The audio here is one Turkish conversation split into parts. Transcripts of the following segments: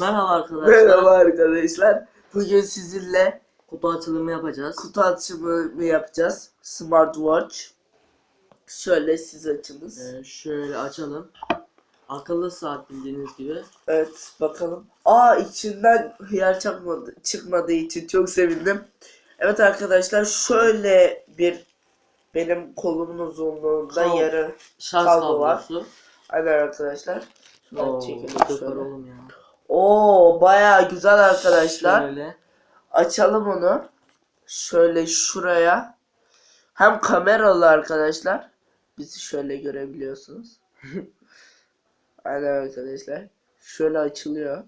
Merhaba arkadaşlar. Merhaba arkadaşlar. Bugün sizinle Kutu açılımı yapacağız. kutu açımı yapacağız. Smartwatch. Şöyle siz açınız. Ee, şöyle açalım. Akıllı saat bildiğiniz gibi. Evet bakalım. Aa içinden hıyar çıkmadı, çıkmadığı için çok sevindim. Evet arkadaşlar şöyle bir benim kolumun uzunluğunda Kal- yarı. Kablo var. kablosu. Aynen arkadaşlar. Oo, çekelim şöyle. oğlum ya. Oo bayağı güzel arkadaşlar. Şöyle. Açalım onu. Şöyle şuraya. Hem kameralı arkadaşlar. Bizi şöyle görebiliyorsunuz. Aynen arkadaşlar. Şöyle açılıyor.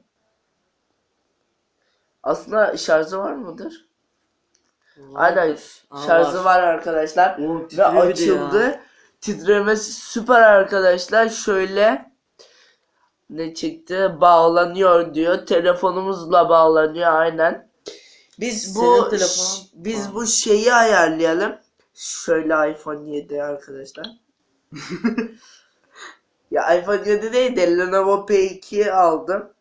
Aslında şarjı var mıdır? Aynen Aa, şarjı var arkadaşlar. Oo, Ve açıldı. ya. Titremesi süper arkadaşlar. Şöyle ne çıktı? Bağlanıyor diyor. Telefonumuzla bağlanıyor aynen. Biz bu Senin telefonun- ş- biz Ha. bu şeyi ayarlayalım. Şöyle iPhone 7 arkadaşlar. ya iPhone 7 değil de Lenovo P2 aldım.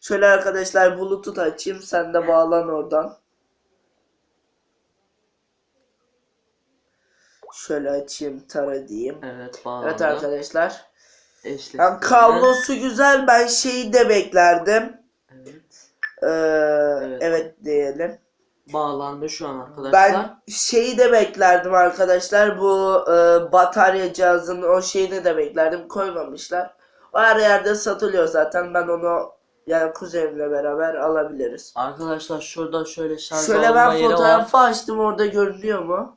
Şöyle arkadaşlar Bluetooth açayım. Sen de bağlan oradan. Şöyle açayım tara diyeyim. Evet bağlandı. Evet arkadaşlar. Eşleştirme. Hem kablosu güzel. Ben şeyi de beklerdim. Evet. Ee, Evet. evet. diyelim. Bağlandı şu an arkadaşlar. Ben şeyi de beklerdim arkadaşlar. Bu e, batarya cihazının o şeyini de beklerdim. Koymamışlar. O her yerde satılıyor zaten. Ben onu yani kuzenimle beraber alabiliriz. Arkadaşlar şurada şöyle şarj Şöyle ben var. fotoğrafı açtım. Orada görünüyor mu?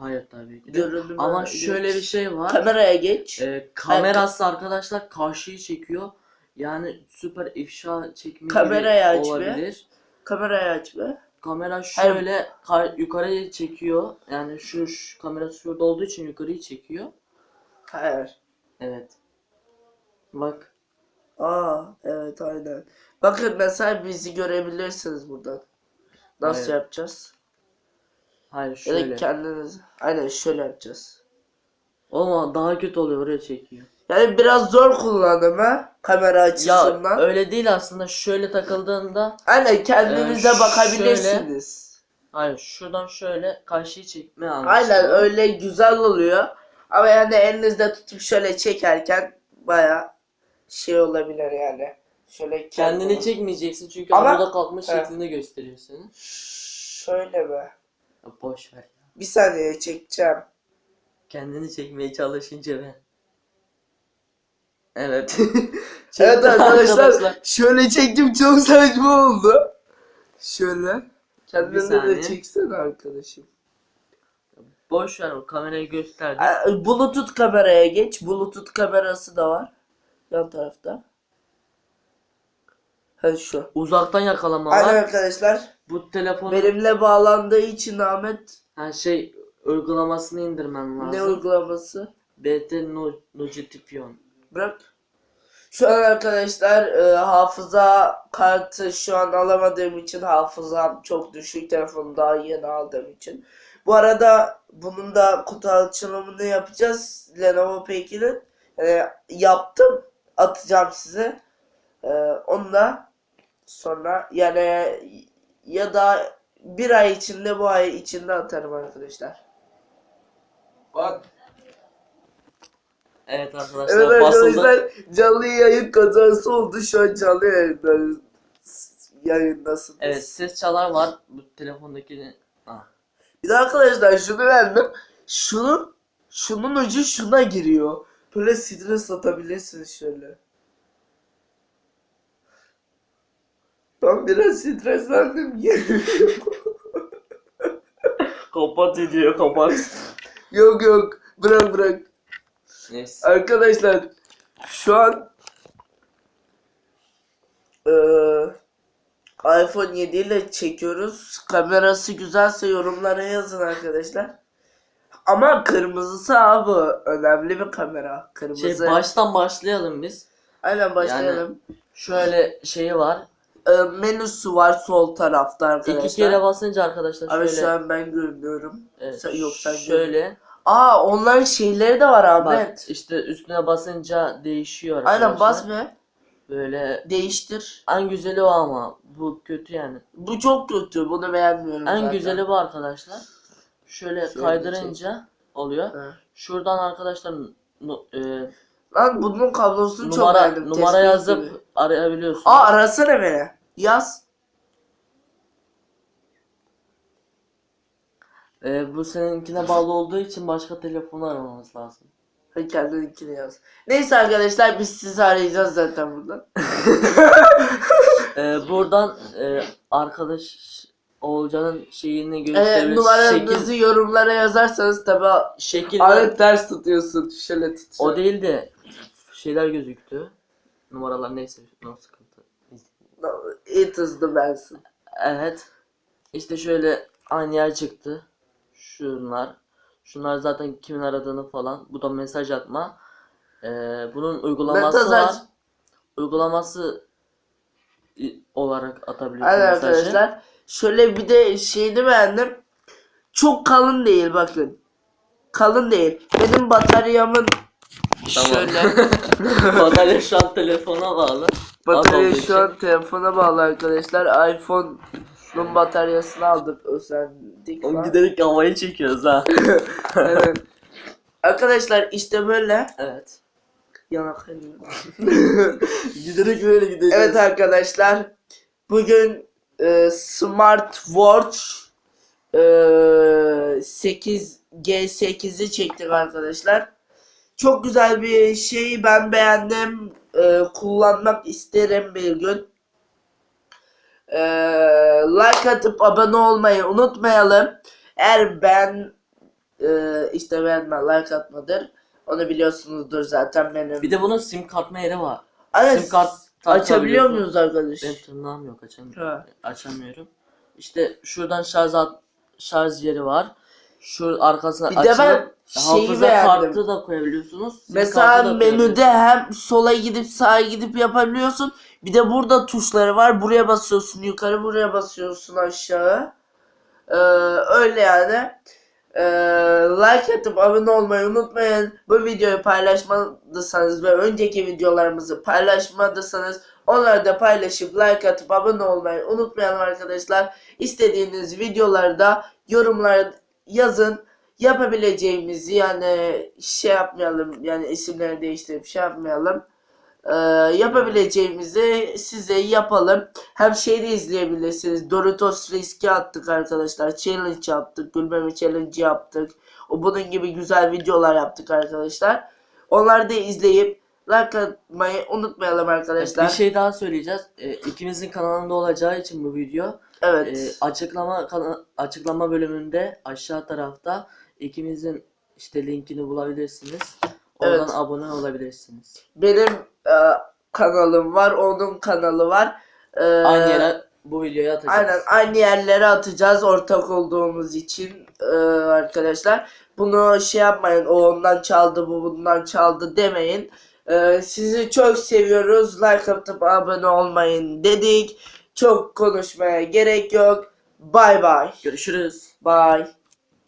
Hayır tabii ki de. Ama şöyle bir şey var. Kameraya geç. Ee, kamerası arkadaşlar karşıyı çekiyor. Yani süper ifşa çekme Kamerayı gibi aç be. olabilir. Kamerayı aç be. Kamera şöyle kar- yukarıya çekiyor. Yani şu, şu kamerası şurada olduğu için yukarıyı çekiyor. Hayır. Evet. Bak. Aa evet aynen. Bakın mesela bizi görebilirsiniz buradan. Nasıl Hayır. yapacağız? Hayır Ya şöyle. da kendiniz. Aynen şöyle yapacağız. Ama daha kötü oluyor oraya çekiyor. Yani biraz zor kullandım ha kamera Ya açısından. öyle değil aslında şöyle takıldığında Aynen kendinize Ee, bakabilirsiniz. hayır şuradan şöyle karşıyı çekme amaçlı. Aynen öyle güzel oluyor. Ama yani elinizde tutup şöyle çekerken baya şey olabilir yani. Şöyle Kendini kendini- çekmeyeceksin çünkü Ama- havada kalkma şeklinde gösteriyor seni. Şöyle be. Ya boş ver. Bir saniye çekeceğim. Kendini çekmeye çalışınca ben. Evet. Evet arkadaşlar, şöyle çektim çok saçma oldu. Şöyle. Kendini de saniye. çeksene arkadaşım. Boş ver o kamerayı gösterdi. Aa, Bluetooth kameraya geç. Bluetooth kamerası da var. Yan tarafta. Ha şu. Uzaktan yakalama Aynen arkadaşlar. Bu telefonu Benimle bağlandığı için Ahmet ha, şey uygulamasını indirmen lazım. ne uygulaması? BT no, Notification. Bırak. Şu an arkadaşlar e, hafıza kartı şu an alamadığım için hafızam çok düşük. Telefonu daha yeni aldığım için. Bu arada bunun da kutu açılımını yapacağız. Lenovo P2'nin. E, yaptım. Atacağım size. E, onu da sonra yani ya da bir ay içinde bu ay içinde atarım arkadaşlar. Bak Evet arkadaşlar Evet basıldı. arkadaşlar canlı yayın kazası oldu. Şu an canlı yayında yayındasınız. Evet ses çalar var bu telefondaki. Ah. Bir de arkadaşlar şunu verdim. Şunun şunun ucu şuna giriyor. Böyle stres atabilirsiniz şöyle. Ben biraz streslendim. Kapat ediyor kapat. yok yok. Bırak bırak. Neyse. Arkadaşlar şu an eee iPhone 7 ile çekiyoruz. Kamerası güzelse yorumlara yazın arkadaşlar. Ama kırmızısı abi önemli bir kamera. Kırmızı. Şey baştan başlayalım biz. Aynen başlayalım. Şöyle şeyi var. Ee, menüsü var sol tarafta arkadaşlar. İki kere basınca arkadaşlar Abi şöyle. şu an ben görmüyorum. Evet, Sen- yok, sen şöyle. Aa onların şeyleri de var Bak Ahmet. işte üstüne basınca değişiyor Aynen arkadaşlar. bas be. Böyle Değiştir. en güzeli o ama bu kötü yani. Bu çok kötü. Bunu beğenmiyorum En zaten. güzeli bu arkadaşlar. Şöyle Şöyle kaydırınca oluyor. Ha. Şuradan arkadaşlar e, Lan bunun kablosunu çok numara beğendim. numara Tespih yazıp gibi. arayabiliyorsunuz. Aa arasana beni. Yaz. E, bu seninkine bağlı olduğu için başka telefonu aramamız lazım. Hadi kendininkini yaz. Neyse arkadaşlar biz sizi arayacağız zaten buradan. E, buradan e, arkadaş Oğulcan'ın şeyini Ee, gösteririz. numaranızı şekil, yorumlara yazarsanız tabi şekil Alet ters tutuyorsun. Şöyle tut. o değil de şeyler gözüktü. Numaralar neyse no sıkıntı. İyi hızlı bensin. Evet. İşte şöyle aynı yer çıktı. Şunlar. Şunlar zaten kimin aradığını falan. Bu da mesaj atma. Ee, bunun uygulaması Mesaj- var. Uygulaması olarak atabiliyorsun Hadi mesajı. arkadaşlar. Şöyle bir de şeyini beğendim. Çok kalın değil bakın. Kalın değil. Benim bataryamın Tamam. şöyle Batarya şu an telefona bağlı. batarya şu an telefona bağlı arkadaşlar. iPhone'un bataryasını aldık özendik. Oğlum falan. giderek havayı çekiyoruz ha. Evet. Arkadaşlar işte böyle. evet. Yanak giderek böyle gideceğiz. Evet arkadaşlar. Bugün e, Smart Watch e, 8 G8'i çektik arkadaşlar. Çok güzel bir şey. Ben beğendim. E, kullanmak isterim bir gün. E, like atıp abone olmayı unutmayalım. Eğer ben e, işte beğenme like atmadır. Onu biliyorsunuzdur zaten benim. Bir de bunun sim kartma yeri var. Evet, sim kart açabiliyor muyuz arkadaş? Benim tırnağım yok açamıyorum. Ha. Açamıyorum. İşte şuradan şarj at, şarj yeri var. Şu arkasına Bir de açılıp ben şeyi hafıza beğendim. kartı da koyabiliyorsunuz. sim Mesela da menüde koyabiliyorsunuz. hem sola gidip sağa gidip yapabiliyorsun. Bir de burada tuşları var. Buraya basıyorsun yukarı, buraya basıyorsun aşağı. Ee, öyle yani. Ee, like atıp abone olmayı unutmayın. Bu videoyu paylaşmadıysanız ve önceki videolarımızı paylaşmadıysanız onları da paylaşıp like atıp abone olmayı unutmayalım arkadaşlar. İstediğiniz videolarda yorumlar yazın yapabileceğimizi yani şey yapmayalım yani isimleri değiştirip şey yapmayalım. Ee, yapabileceğimizi size yapalım. Hem şeyi de izleyebilirsiniz. Doritos riski attık arkadaşlar. Challenge yaptık. Gülmeme challenge yaptık. O bunun gibi güzel videolar yaptık arkadaşlar. Onları da izleyip like atmayı unutmayalım arkadaşlar. Bir şey daha söyleyeceğiz. Ee, ikimizin kanalında olacağı için bu video Evet. e, açıklama açıklama bölümünde aşağı tarafta ikimizin işte linkini bulabilirsiniz. Oradan Evet. abone olabilirsiniz. Benim e, kanalım var. Onun kanalı var. Ee, Aynı yere bu videoyu atacağız. Aynen aynı yerlere atacağız ortak olduğumuz için e, arkadaşlar. Bunu şey yapmayın o ondan çaldı bu bundan çaldı demeyin. E, sizi çok seviyoruz. Like atıp abone olmayın dedik. Çok konuşmaya gerek yok. Bye bye. Görüşürüz. Bye.